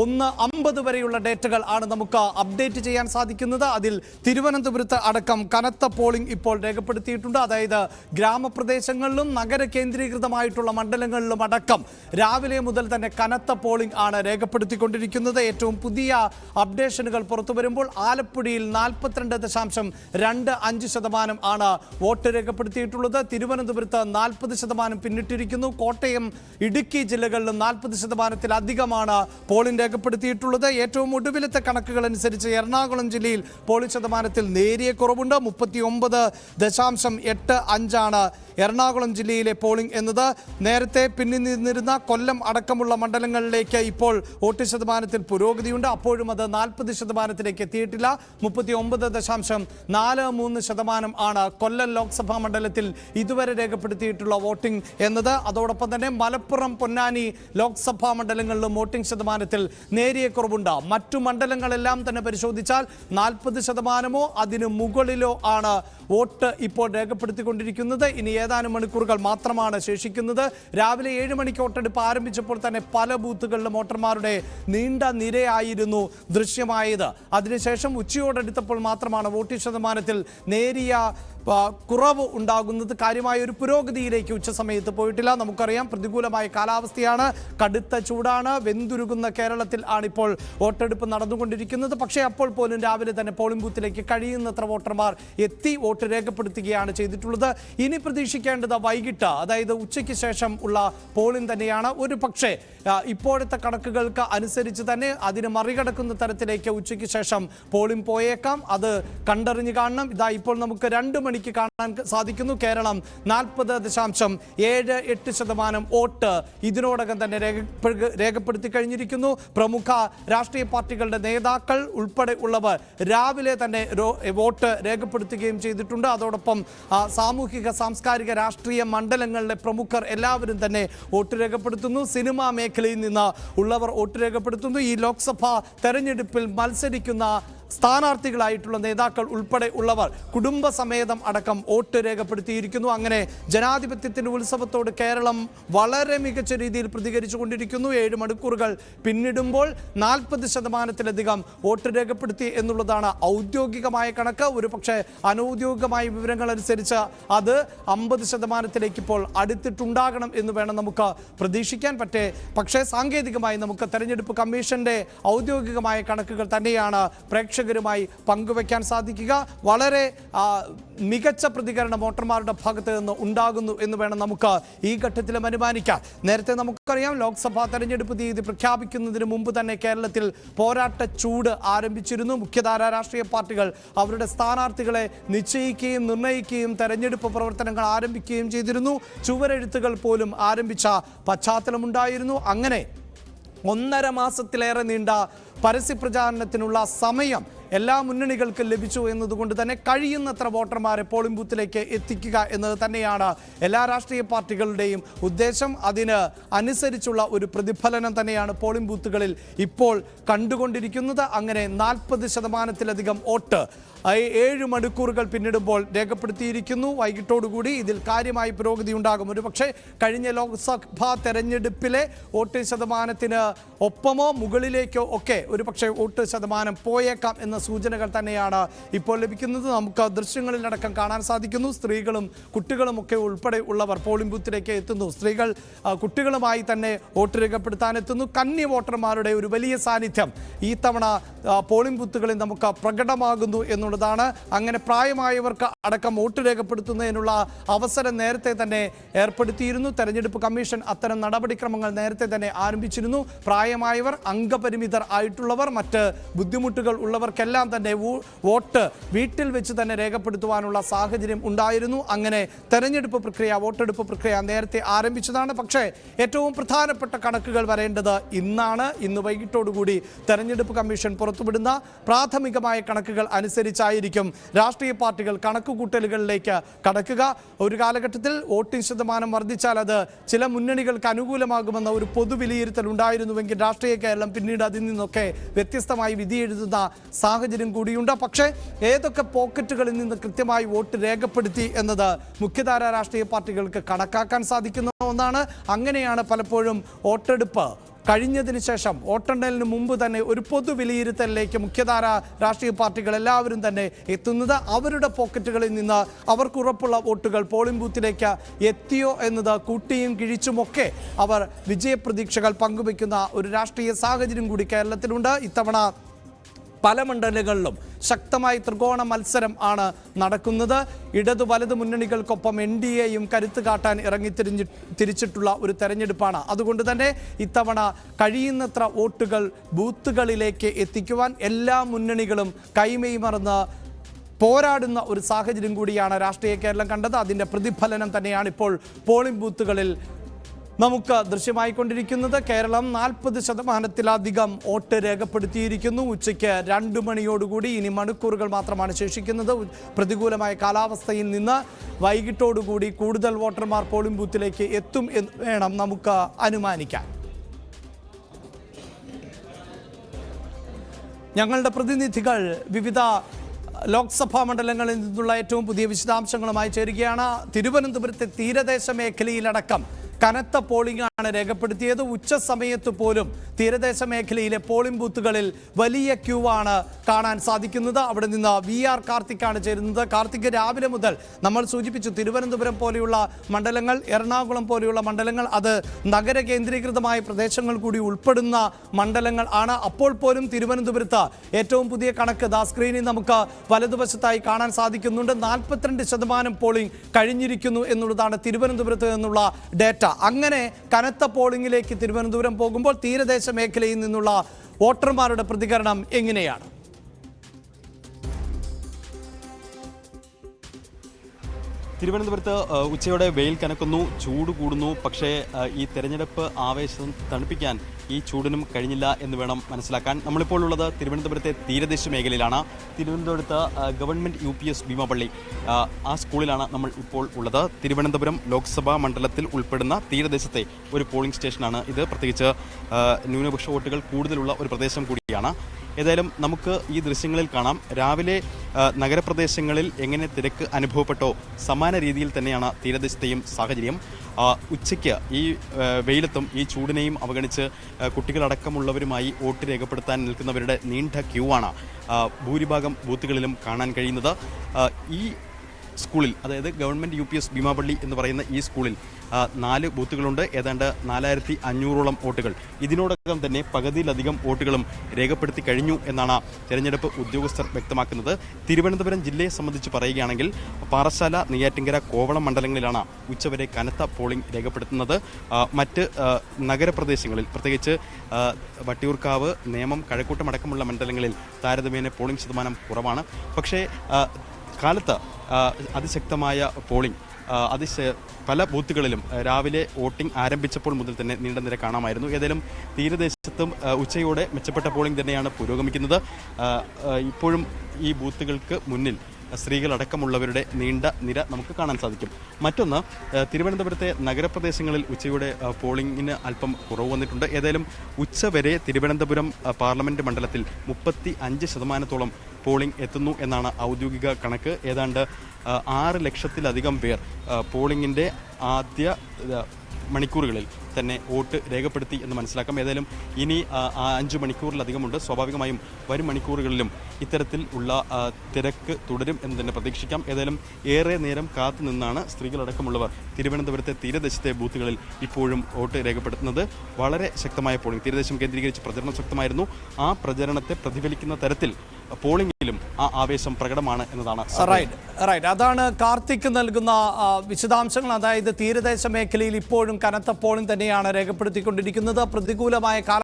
ഒന്ന് അമ്പത് വരെയുള്ള ഡേറ്റകൾ ആണ് നമുക്ക് അപ്ഡേറ്റ് ചെയ്യാൻ സാധിക്കുന്നത്. അതിൽ തിരുവനന്തപുരത്ത് അടക്കം കനത്ത പോളിംഗ് ഇപ്പോൾ രേഖപ്പെടുത്തിയിട്ടുണ്ട്. അതായത് ഗ്രാമപ്രദേശങ്ങളിലും നഗര കേന്ദ്രീകൃതമായിട്ടുള്ള മണ്ഡലങ്ങളിലും അടക്കം രാവിലെ മുതൽ തന്നെ കനത്ത പോളിംഗ് ആണ് രേഖപ്പെടുത്തിക്കൊണ്ടിരിക്കുന്നത്. ഏറ്റവും പുതിയ അപ്ഡേഷനുകൾ പുറത്തു വരുമ്പോൾ ആലപ്പുഴയിൽ നാൽപ്പത്തിരണ്ട് ദശാംശം രണ്ട് അഞ്ച് ശതമാനം ആണ് വോട്ട് രേഖപ്പെടുത്തിയിട്ടുള്ളത്. തിരുവനന്തപുരത്ത് നാൽപ്പത് ശതമാനം പിന്നിട്ടിരിക്കുന്നു. കോട്ടയം ഇടുക്കി ജില്ലകളിലും നാൽപ്പത് ശതമാനത്തിലധികമാണ് പോളിംഗ് രേഖപ്പെടുത്തിയിട്ടുള്ളത്. ഏറ്റവും ഒടുവിലത്തെ കണക്കുകൾ അനുസരിച്ച് എറണാകുളം ജില്ലയിൽ പോളിംഗ് ശതമാനത്തിൽ നേരിയ കുറവുണ്ട്. മുപ്പത്തി ഒമ്പത് ദശാംശം എട്ട് അഞ്ചാണ് എറണാകുളം ജില്ലയിലെ പോളിംഗ് എന്നത് നേരത്തെ പിന്നിൽ നിന്നിരുന്ന കൊല്ലം അടക്കമുള്ള മണ്ഡലങ്ങളിലേക്ക് ഇപ്പോൾ വോട്ട് ശതമാനത്തിൽ പുരോഗതിയുണ്ട്. അപ്പോഴും അത് നാൽപ്പത് ശതമാനത്തിലേക്ക് എത്തിയിട്ടില്ല. മുപ്പത്തി ഒമ്പത് ദശാംശം നാല് മൂന്ന് ശതമാനം ആണ് കൊല്ലം ലോക്സഭാ മണ്ഡലത്തിൽ ഇതുവരെ രേഖപ്പെടുത്തിയിട്ടുള്ള വോട്ടിംഗ് എന്നത്. അതോടൊപ്പം തന്നെ മലപ്പുറം പൊന്നാനി ലോക്സഭാ മണ്ഡലങ്ങളിലും വോട്ടിംഗ് ശതമാനത്തിൽ നേരിയ കുറവുണ്ട്. മറ്റു മണ്ഡലങ്ങളെല്ലാം തന്നെ പരിശോധിച്ചാൽ നാൽപ്പത് ശതമാനമോ അതിനു മുകളിലോ ആണ് വോട്ട് ഇപ്പോൾ രേഖപ്പെടുത്തിക്കൊണ്ടിരിക്കുന്നത്. ഇനി ഏതാനും മണിക്കൂറുകൾ മാത്രമാണ് ശേഷിക്കുന്നത്. രാവിലെ ഏഴ് മണിക്ക് വോട്ടെടുപ്പ് ആരംഭിച്ചപ്പോൾ തന്നെ പല ബൂത്തുകളിലും വോട്ടർമാരുടെ നീണ്ട നിരയായിരുന്നു ദൃശ്യമായത്. അതിനുശേഷം ഉച്ചയോടെടുത്തപ്പോൾ മാത്രമാണ് വോട്ടിംഗ് ശതമാനത്തിൽ നേരിയ കുറവ് ഉണ്ടാകുന്നത് കാര്യമായ ഒരു പുരോഗതിയിലേക്ക് ഉച്ചസമയത്ത് പോയിട്ടില്ല. നമുക്കറിയാം പ്രതികൂലമായ കാലാവസ്ഥയാണ്. കടുത്ത ചൂടാണ്. വെന്തുരുകുന്ന കേരളത്തിൽ ആണിപ്പോൾ വോട്ടെടുപ്പ് നടന്നുകൊണ്ടിരിക്കുന്നത്. പക്ഷേ അപ്പോൾ പോലും രാവിലെ തന്നെ പോളിംഗ് ബൂത്തിലേക്ക് കഴിയുന്നത്ര വോട്ടർമാർ എത്തി വോട്ട് രേഖപ്പെടുത്തുകയാണ് ചെയ്തിട്ടുള്ളത്. ഇനി പ്രതീക്ഷിക്കേണ്ടത് വൈകിട്ട് അതായത് ഉച്ചയ്ക്ക് ശേഷം ഉള്ള പോളിംഗ് തന്നെയാണ്. ഒരു പക്ഷേ ഇപ്പോഴത്തെ കണക്കുകൾക്ക് അനുസരിച്ച് തന്നെ അതിന് മറികടക്കുന്ന തരത്തിലേക്ക് ഉച്ചയ്ക്ക് ശേഷം പോളിംഗ് പോയേക്കാം. അത് കണ്ടറിഞ്ഞ് കാണണം. ഇതാ ഇപ്പോൾ നമുക്ക് രണ്ട് മണിക്ക് കാണാൻ സാധിക്കുന്നു. കേരളം നാൽപ്പത് ദശാംശം ഏഴ് എട്ട് ശതമാനം വോട്ട് ഇതിനോടകം തന്നെ രേഖപ്പെടുത്തി കഴിഞ്ഞിരിക്കുന്നു. പ്രമുഖ രാഷ്ട്രീയ പാർട്ടികളുടെ നേതാക്കൾ ഉൾപ്പെടെ ഉള്ളവർ രാവിലെ തന്നെ വോട്ട് രേഖപ്പെടുത്തുകയും ചെയ്തിട്ടുണ്ട്. അതോടൊപ്പം സാമൂഹിക സാംസ്കാരിക രാഷ്ട്രീയ മണ്ഡലങ്ങളിലെ പ്രമുഖർ എല്ലാവരും തന്നെ വോട്ട് രേഖപ്പെടുത്തുന്നു. സിനിമാ മേഖലയിൽ നിന്ന് ഉള്ളവർ വോട്ട് രേഖപ്പെടുത്തുന്നു. ഈ ലോക്സഭാ തെരഞ്ഞെടുപ്പിൽ മത്സരിക്കുന്ന സ്ഥാനാർത്ഥികളായിട്ടുള്ള നേതാക്കൾ ഉൾപ്പെടെ ഉള്ളവർ കുടുംബസമേതം അടക്കം വോട്ട് രേഖപ്പെടുത്തിയിരിക്കുന്നു. അങ്ങനെ ജനാധിപത്യത്തിന്റെ ഉത്സവത്തോട് കേരളം വളരെ മികച്ച രീതിയിൽ പ്രതികരിച്ചു കൊണ്ടിരിക്കുന്നു. ഏഴ് മണിക്കൂറുകൾ പിന്നിടുമ്പോൾ നാൽപ്പത് ശതമാനത്തിലധികം വോട്ട് രേഖപ്പെടുത്തി എന്നുള്ളതാണ് ഔദ്യോഗികമായ കണക്ക്. ഒരു പക്ഷേ അനൗദ്യോഗികമായ വിവരങ്ങൾ അനുസരിച്ച് അത് അമ്പത് ശതമാനത്തിലേക്ക് ഇപ്പോൾ അടുത്തിട്ടുണ്ടാകണം എന്ന് വേണം നമുക്ക് പ്രതീക്ഷിക്കാൻ. പറ്റേ പക്ഷേ സാങ്കേതികമായി നമുക്ക് തെരഞ്ഞെടുപ്പ് കമ്മീഷന്റെ ഔദ്യോഗികമായ കണക്കുകൾ തന്നെയാണ് പ്രേക്ഷകരുമായി പങ്കുവയ്ക്കാൻ സാധിക്കുക. വളരെ മികച്ച പ്രതികരണം വോട്ടർമാരുടെ ഭാഗത്ത് നിന്ന് ഉണ്ടാകുന്നു എന്ന് വേണം നമുക്ക് ഈ ഘട്ടത്തിലും അനുമാനിക്കാം നേരത്തെ നമുക്കറിയാം ലോക്സഭാ തെരഞ്ഞെടുപ്പ് തീയതി പ്രഖ്യാപിക്കുന്നതിന് മുമ്പ് തന്നെ കേരളത്തിൽ പോരാട്ട ചൂട് ആരംഭിച്ചിരുന്നു. മുഖ്യധാര രാഷ്ട്രീയ പാർട്ടികൾ അവരുടെ സ്ഥാനാർത്ഥികളെ നിശ്ചയിക്കുകയും നിർണയിക്കുകയും തെരഞ്ഞെടുപ്പ് പ്രവർത്തനങ്ങൾ ആരംഭിക്കുകയും ചെയ്തിരുന്നു. ചുവരെഴുത്തുകൾ പോലും ആരംഭിച്ച പശ്ചാത്തലമുണ്ടായിരുന്നു. അങ്ങനെ ഒന്നര മാസത്തിലേറെ നീണ്ട പരസ്യപ്രചാരണത്തിനുള്ള സമയം എല്ലാ മുന്നണികൾക്കും ലഭിച്ചു എന്നതുകൊണ്ട് തന്നെ കഴിയുന്നത്ര വോട്ടർമാരെ പോളിംഗ് ബൂത്തിലേക്ക് എത്തിക്കുക എന്നത് തന്നെയാണ് എല്ലാ രാഷ്ട്രീയ പാർട്ടികളുടെയും ഉദ്ദേശം. അതിന് അനുസരിച്ചുള്ള ഒരു പ്രതിഫലനം തന്നെയാണ് പോളിംഗ് ബൂത്തുകളിൽ ഇപ്പോൾ കണ്ടുകൊണ്ടിരിക്കുന്നത്. അങ്ങനെ നാൽപ്പത് ശതമാനത്തിലധികം വോട്ട് ഏഴ് മണിക്കൂറുകൾ പിന്നിടുമ്പോൾ രേഖപ്പെടുത്തിയിരിക്കുന്നു. വൈകിട്ടോടുകൂടി ഇതിൽ കാര്യമായി പുരോഗതി ഉണ്ടാകും. ഒരു പക്ഷേ കഴിഞ്ഞ ലോക്സഭാ തെരഞ്ഞെടുപ്പിലെ വോട്ട് ശതമാനത്തിന് ഒപ്പമോ മുകളിലേക്കോ ഒക്കെ ഒരു പക്ഷേ വോട്ട് ശതമാനം പോയേക്കാം എന്ന സൂചനകൾ തന്നെയാണ് ഇപ്പോൾ ലഭിക്കുന്നത്. നമുക്ക് ദൃശ്യങ്ങളിലടക്കം കാണാൻ സാധിക്കുന്നു. സ്ത്രീകളും കുട്ടികളും ഒക്കെ ഉൾപ്പെടെ ഉള്ളവർ പോളിംഗ് ബൂത്തിലേക്ക് എത്തുന്നു. സ്ത്രീകൾ കുട്ടികളുമായി തന്നെ വോട്ട് രേഖപ്പെടുത്താൻ എത്തുന്നു. കന്നി വോട്ടർമാരുടെ ഒരു വലിയ സാന്നിധ്യം ഈ തവണ പോളിംഗ് ബൂത്തുകളിൽ നമുക്ക് പ്രകടമാകുന്നു എന്നുള്ളതാണ്. അങ്ങനെ പ്രായമായവർക്ക് അടക്കം വോട്ട് രേഖപ്പെടുത്തുന്നതിനുള്ള അവസരം നേരത്തെ തന്നെ ഏർപ്പെടുത്തിയിരുന്നു. തെരഞ്ഞെടുപ്പ് കമ്മീഷൻ അത്തരം നടപടിക്രമങ്ങൾ നേരത്തെ തന്നെ ആരംഭിച്ചിരുന്നു. പ്രായമായവർ അംഗപരിമിതർ ആയിട്ടുള്ളവർ മറ്റ് ബുദ്ധിമുട്ടുകൾ ഉള്ളവർക്കെല്ലാം തന്നെ വോട്ട് വീട്ടിൽ വെച്ച് തന്നെ രേഖപ്പെടുത്തുവാനുള്ള സാഹചര്യം ഉണ്ടായിരുന്നു. അങ്ങനെ തെരഞ്ഞെടുപ്പ് പ്രക്രിയ വോട്ടെടുപ്പ് പ്രക്രിയ നേരത്തെ ആരംഭിച്ചതാണ്. പക്ഷേ ഏറ്റവും പ്രധാനപ്പെട്ട കണക്കുകൾ വരേണ്ടത് ഇന്നാണ്. ഇന്ന് വൈകിട്ടോടുകൂടി തെരഞ്ഞെടുപ്പ് കമ്മീഷൻ പുറത്തുവിടുന്ന പ്രാഥമികമായ കണക്കുകൾ അനുസരിച്ചായിരിക്കും രാഷ്ട്രീയ പാർട്ടികൾ കണക്കുകൂട്ടലുകളിലേക്ക് കടക്കുക. ഒരു കാലഘട്ടത്തിൽ വോട്ടിംഗ് ശതമാനം വർദ്ധിച്ചാൽ അത് ചില മുന്നണികൾക്ക് അനുകൂലമാകുമെന്ന ഒരു പൊതുവിലയിരുത്തൽ ഉണ്ടായിരുന്നുവെങ്കിൽ രാഷ്ട്രീയ കേരളം പിന്നീട് അതിൽ നിന്നൊക്കെ വ്യത്യസ്തമായി വിധി എഴുതുന്ന സാഹചര്യം കൂടിയുണ്ട്. പക്ഷേ ഏതൊക്കെ പോക്കറ്റുകളിൽ നിന്ന് കൃത്യമായി വോട്ട് രേഖപ്പെടുത്തി എന്നത് മുഖ്യധാര രാഷ്ട്രീയ പാർട്ടികൾക്ക് കണക്കാക്കാൻ സാധിക്കുന്ന ഒന്നാണ് അങ്ങനെയാണ് പലപ്പോഴും വോട്ടെടുപ്പ് കഴിഞ്ഞതിന് ശേഷം വോട്ടെണ്ണലിന് മുമ്പ് തന്നെ ഒരു പൊതു വിലയിരുത്തലിലേക്ക് മുഖ്യധാര രാഷ്ട്രീയ പാർട്ടികൾ എല്ലാവരും തന്നെ എത്തുന്നത്. അവരുടെ പോക്കറ്റുകളിൽ നിന്ന് അവർക്ക് ഉറപ്പുള്ള വോട്ടുകൾ പോളിംഗ് ബൂത്തിലേക്ക് എത്തിയോ എന്നത് കൂട്ടിയും കിഴിച്ചുമൊക്കെ അവർ വിജയപ്രതീക്ഷകൾ പങ്കുവയ്ക്കുന്ന ഒരു രാഷ്ട്രീയ സാഹചര്യം കൂടി കേരളത്തിലുണ്ട്. ഇത്തവണ പല മണ്ഡലങ്ങളിലും ശക്തമായ ത്രികോണ മത്സരം ആണ് നടക്കുന്നത്. ഇടതു വലത് മുന്നണികൾക്കൊപ്പം എൻ ഡി എയും കരുത്ത് കാട്ടാൻ ഇറങ്ങിത്തിരിഞ്ഞ് തിരിച്ചിട്ടുള്ള ഒരു തെരഞ്ഞെടുപ്പാണ്. അതുകൊണ്ട് തന്നെ ഇത്തവണ കഴിയുന്നത്ര വോട്ടുകൾ ബൂത്തുകളിലേക്ക് എത്തിക്കുവാൻ എല്ലാ മുന്നണികളും കൈമെയ് മറന്ന് പോരാടുന്ന ഒരു സാഹചര്യം കൂടിയാണ് രാഷ്ട്രീയ കേരളം കണ്ടത്. അതിന്റെ പ്രതിഫലനം തന്നെയാണ് ഇപ്പോൾ പോളിംഗ് ബൂത്തുകളിൽ നമുക്ക് ദൃശ്യമായിക്കൊണ്ടിരിക്കുന്നത് കേരളം നാൽപ്പത് ശതമാനത്തിലധികം വോട്ട് രേഖപ്പെടുത്തിയിരിക്കുന്നു. ഉച്ചയ്ക്ക് രണ്ട് മണിയോടുകൂടി ഇനി മണിക്കൂറുകൾ മാത്രമാണ് ശേഷിക്കുന്നത്. പ്രതികൂലമായ കാലാവസ്ഥയിൽ നിന്ന് വൈകിട്ടോടുകൂടി കൂടുതൽ വോട്ടർമാർ പോളിംഗ് ബൂത്തിലേക്ക് എത്തും എന്ന് വേണം നമുക്ക് അനുമാനിക്കാൻ. ഞങ്ങളുടെ പ്രതിനിധികൾ വിവിധ ലോക്സഭാ മണ്ഡലങ്ങളിൽ നിന്നുള്ള ഏറ്റവും പുതിയ വിശദാംശങ്ങളുമായി ചേരുകയാണ്. തിരുവനന്തപുരത്തെ തീരദേശ മേഖലയിലടക്കം കനത്ത പോളിംഗ് ആണ് രേഖപ്പെടുത്തിയത്. ഉച്ച സമയത്ത് പോലും തീരദേശ മേഖലയിലെ പോളിംഗ് ബൂത്തുകളിൽ വലിയ ക്യൂ ആണ് കാണാൻ സാധിക്കുന്നത്. അവിടെ നിന്ന് വി ആർ കാർത്തിക്കാണ് ചേരുന്നത്. കാർത്തിക് രാവിലെ മുതൽ നമ്മൾ സൂചിപ്പിച്ചു തിരുവനന്തപുരം പോലെയുള്ള മണ്ഡലങ്ങൾ എറണാകുളം പോലെയുള്ള മണ്ഡലങ്ങൾ അത് നഗര കേന്ദ്രീകൃതമായ പ്രദേശങ്ങൾ കൂടി ഉൾപ്പെടുന്ന മണ്ഡലങ്ങൾ ആണ്. അപ്പോൾ പോലും തിരുവനന്തപുരത്ത് ഏറ്റവും പുതിയ കണക്ക് ദാ സ്ക്രീനിൽ നമുക്ക് വലതുവശത്തായി കാണാൻ സാധിക്കുന്നുണ്ട്. നാൽപ്പത്തിരണ്ട് ശതമാനം പോളിംഗ് കഴിഞ്ഞിരിക്കുന്നു എന്നുള്ളതാണ് തിരുവനന്തപുരത്ത് നിന്നുള്ള ഡേറ്റ. അങ്ങനെ കനത്ത പോളിംഗിലേക്ക് തിരുവനന്തപുരം പോകുമ്പോൾ തീരദേശ മേഖലയിൽ നിന്നുള്ള വോട്ടർമാരുടെ പ്രതികരണം എങ്ങനെയാണ്? തിരുവനന്തപുരത്ത് ഉച്ചയോടെ വെയിൽ കനക്കുന്നു ചൂട് കൂടുന്നു. പക്ഷേ ഈ തെരഞ്ഞെടുപ്പ് ആവേശം തണുപ്പിക്കാൻ ഈ ചൂടിനും കഴിഞ്ഞില്ല എന്ന് വേണം മനസ്സിലാക്കാൻ. നമ്മളിപ്പോൾ ഉള്ളത് തിരുവനന്തപുരത്തെ തീരദേശ മേഖലയിലാണ്. തിരുവനന്തപുരത്ത് government U P S Beemapally ആ സ്കൂളിലാണ് നമ്മൾ ഇപ്പോൾ ഉള്ളത്. തിരുവനന്തപുരം ലോക്സഭാ മണ്ഡലത്തിൽ ഉൾപ്പെടുന്ന തീരദേശത്തെ ഒരു പോളിംഗ് സ്റ്റേഷനാണ് ഇത്. പ്രത്യേകിച്ച് ന്യൂനപക്ഷ വോട്ടുകൾ കൂടുതലുള്ള ഒരു പ്രദേശം കൂടിയാണ്. ഏതായാലും നമുക്ക് ഈ ദൃശ്യങ്ങളിൽ കാണാം. രാവിലെ നഗരപ്രദേശങ്ങളിൽ എങ്ങനെ തിരക്ക് അനുഭവപ്പെട്ടോ സമാന രീതിയിൽ തന്നെയാണ് തീരദേശത്തെയും സാഹചര്യം. ഉച്ചയ്ക്ക് ഈ വെയിലത്തും ഈ ചൂടിനെയും അവഗണിച്ച് കുട്ടികളടക്കമുള്ളവരുമായി വോട്ട് രേഖപ്പെടുത്താൻ നിൽക്കുന്നവരുടെ നീണ്ട ക്യൂ ആണ് ഭൂരിഭാഗം ബൂത്തുകളിലും കാണാൻ കഴിയുന്നത്. ഈ സ്കൂളിൽ അതായത് government U P S Beemapally എന്ന് പറയുന്ന ഈ സ്കൂളിൽ നാല് ബൂത്തുകളുണ്ട്. ഏതാണ്ട് നാലായിരത്തി അഞ്ഞൂറോളം വോട്ടുകൾ. ഇതിനോടകം തന്നെ പകുതിയിലധികം വോട്ടുകളും രേഖപ്പെടുത്തി കഴിഞ്ഞു എന്നാണ് തെരഞ്ഞെടുപ്പ് ഉദ്യോഗസ്ഥർ വ്യക്തമാക്കുന്നത്. തിരുവനന്തപുരം ജില്ലയെ സംബന്ധിച്ച് പറയുകയാണെങ്കിൽ പാറശാല നെയ്യാറ്റിങ്കര കോവളം മണ്ഡലങ്ങളിലാണ് ഉച്ചവരെ കനത്ത പോളിംഗ് രേഖപ്പെടുത്തുന്നത്. മറ്റ് നഗരപ്രദേശങ്ങളിൽ പ്രത്യേകിച്ച് വട്ടിയൂർക്കാവ് നേമം കഴക്കൂട്ടം അടക്കമുള്ള മണ്ഡലങ്ങളിൽ താരതമ്യേന പോളിംഗ് ശതമാനം കുറവാണ്. പക്ഷേ കാലത്ത് അതിശക്തമായ പോളിംഗ് അതിശ പല ബൂത്തുകളിലും രാവിലെ വോട്ടിംഗ് ആരംഭിച്ചപ്പോൾ മുതൽ തന്നെ നീണ്ട നിര കാണാമായിരുന്നു. ഏതായാലും തീരദേശത്തും ഉച്ചയോടെ മെച്ചപ്പെട്ട പോളിംഗ് തന്നെയാണ് പുരോഗമിക്കുന്നത്. ഇപ്പോഴും ഈ ബൂത്തുകൾക്ക് മുന്നിൽ സ്ത്രീകളടക്കമുള്ളവരുടെ നീണ്ട നിര നമുക്ക് കാണാൻ സാധിക്കും. മറ്റൊന്ന് തിരുവനന്തപുരത്തെ നഗരപ്രദേശങ്ങളിൽ ഉച്ചയുടെ പോളിംഗിന് അല്പം കുറവ് വന്നിട്ടുണ്ട്. ഏതായാലും ഉച്ചവരെ തിരുവനന്തപുരം പാർലമെന്റ് മണ്ഡലത്തിൽ മുപ്പത്തി അഞ്ച് ശതമാനത്തോളം പോളിംഗ് എത്തുന്നു എന്നാണ് ഔദ്യോഗിക കണക്ക്. ഏതാണ്ട് ആറ് ലക്ഷത്തിലധികം പേർ പോളിംഗിന്റെ ആദ്യ മണിക്കൂറുകളിൽ തന്നെ വോട്ട് രേഖപ്പെടുത്തി എന്ന് മനസ്സിലാക്കാം. ഏതായാലും ഇനി അഞ്ച് മണിക്കൂറിലധികമുണ്ട്. സ്വാഭാവികമായും വരും മണിക്കൂറുകളിലും ഇത്തരത്തിൽ ഉള്ള തിരക്ക് തുടരും എന്ന് തന്നെ പ്രതീക്ഷിക്കാം. ഏതായാലും ഏറെ നേരം കാത്തു നിന്നാണ് സ്ത്രീകളടക്കമുള്ളവർ തിരുവനന്തപുരത്തെ തീരദേശത്തെ ബൂത്തുകളിൽ ഇപ്പോഴും വോട്ട് രേഖപ്പെടുത്തുന്നത്. വളരെ ശക്തമായ പോളിംഗ്. തീരദേശം കേന്ദ്രീകരിച്ച് പ്രചരണം ശക്തമായിരുന്നു. ആ പ്രചരണത്തെ പ്രതിഫലിക്കുന്ന തരത്തിൽ പോളിംഗിലും ആ ആവേശം പ്രകടമാണ് എന്നതാണ് റൈറ്റ് റൈറ്റ് അതാണ് കാർത്തിക് നൽകുന്ന വിശദാംശങ്ങൾ. അതായത് തീരദേശ മേഖലയിൽ ഇപ്പോഴും കനത്ത പോളിംഗ് തന്നെയാണ് രേഖപ്പെടുത്തിക്കൊണ്ടിരിക്കുന്നത്. പ്രതികൂലമായ കാല